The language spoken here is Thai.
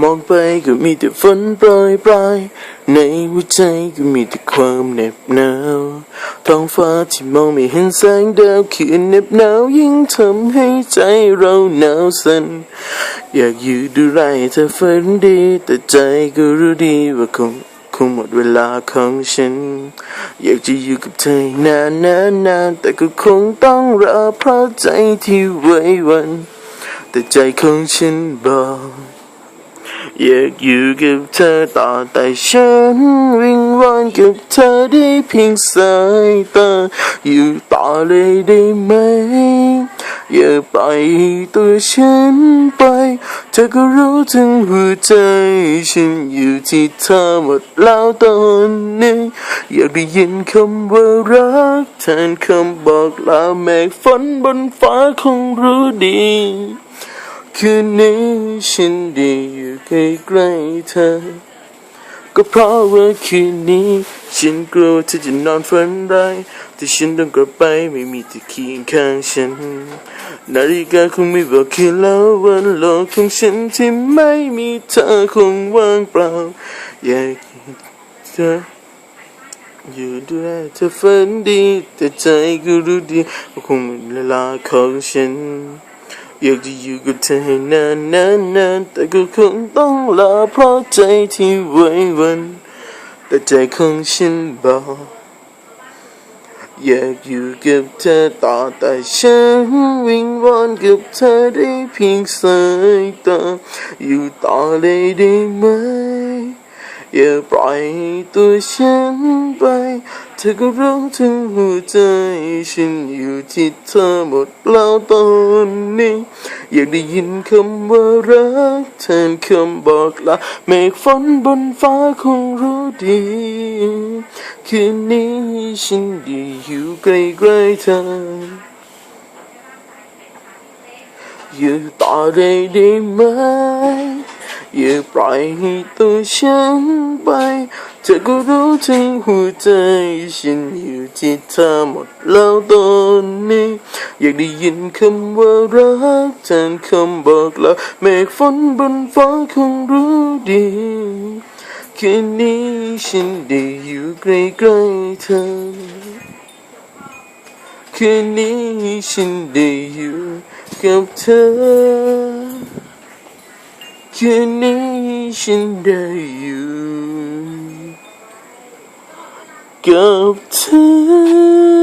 มองไปก็มีแต่ฝนโปรยปลายในหัวใจก็มีแต่ความเหน็บหนาวท้องฟ้าที่มองไม่เห็นแสงดาวคืนเหน็บหนาวยิ่งทำให้ใจเราหนาวสั่นอยากอยู่ดูไรเธอฝันดี แต่ใจก็รู้ดีว่าคงคงหมดเวลาของฉัน อยากจะอยู่กับเธอนานนานนานแต่ก็คงต้องรอเพราะใจที่ไว้วัน แต่ใจของฉันบอก อยากอยู่กับเธอต่อแต่ฉันวิงวอนกับเธอได้เพียงสายตาอยู่ต่อเลยได้ไหม อย่าปล่อยตัวฉันไป เธอก็รู้ถึงหัวใจฉันอยู่ที่เธอหมดแล้วตอนนี้อยากได้ยินคำว่ารักแทนคำบอกลาเมฆฝนบนฟ้าคงรู้ดี คืนนี้ฉันได้อยู่ใกล้ๆเธอ ก็เพราะว่าคืนนี้ ฉันกลัวเธอจะนอนฝันร้ายแต่ฉันต้องกลับไปไม่มีเธอเคียงข้างฉัน นาฬิกาคงไม่บอกคืนแล้ววันโลกของฉันที่ไม่มีเธอคงว่างเปล่า อยากเธออยู่ดูแลเธอฝันดี แต่ใจก็รู้ดีว่าคงเป็นเวลาของฉัน อยากจะอยู่กับเธอให้นานนานนานแต่ก็คงต้องลาเพราะใจที่ไว้วัน แต่ใจของฉันบอกอยากอยู่กับเธอต่อแต่ฉันวิงวอนกับเธอได้เพียงสายตาอยู่ต่อเลยได้ไหมอย่าปล่อยตัวฉันไป เธอก็รู้ถึงหัวใจฉันอยู่ที่เธอหมดแล้วตอนนี้ อยากได้ยินคำว่ารักแทนคำบอกลาเมฆฝนบนฟ้าคงรู้ดี คืนนี้ฉันได้อยู่ใกล้ๆเธออยู่ต่อได้ได้ไหมอย่าปล่อยให้ตัวฉันไป เธอก็รู้ถึงหัวใจฉันอยู่ที่เธอหมดแล้วตอนนี้ อยากได้ยินคำว่ารักแทนคำบอกลาเมฆฝนบนฟ้าคงรู้ดีแคืนนี้ฉันได้อยู่ใกล้ๆเธอแคืนนี้ฉันได้อยู่กับเธอแคืนนี้ฉันได้อยู่ กับเธอ